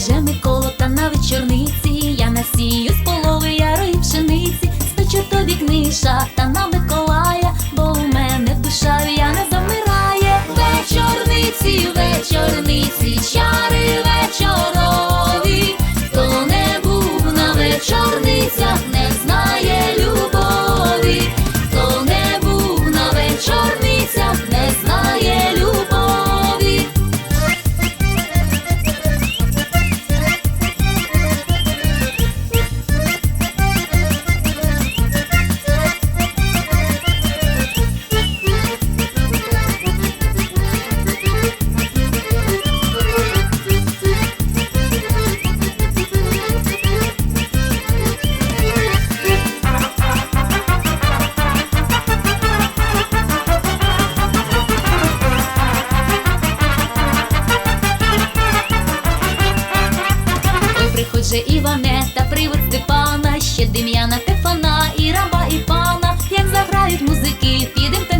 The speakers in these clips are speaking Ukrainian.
вже Микола, та на вечорниці, я насію з полови ярої пшениці, спечу тобі книша та на Миколая, бо у мене душа не замирає. Вечорниці, вечорниці, чари вечорові, хто не був на вечорницях, не знає. приходь же Іване, та привид Степана, ще Дем'яна, Стефана, і раба, і пана, як заграють музики, підем танцювати.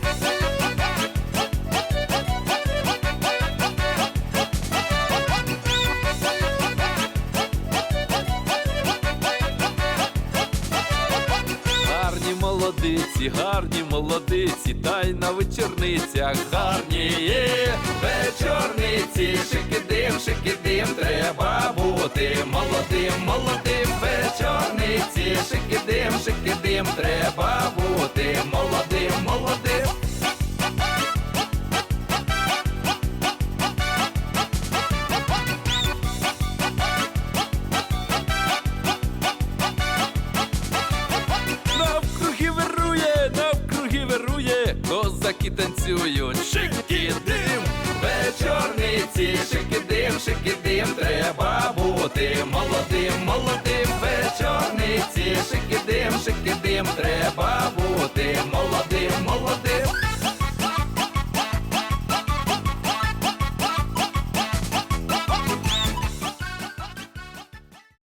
Молодиці, гарні молодиці, та й на вечорницях гарні вечорниці, шикидим, шикидим, треба бути молодим, молодим вечорниці, шикидим, шикидим, треба бути молодим, молодим. Козаки танцюють, шики дим, вечорниці, шики дим, шики дим, треба бути молодим, молодим, вечорниці, шики дим, шики дим, треба бути молодим.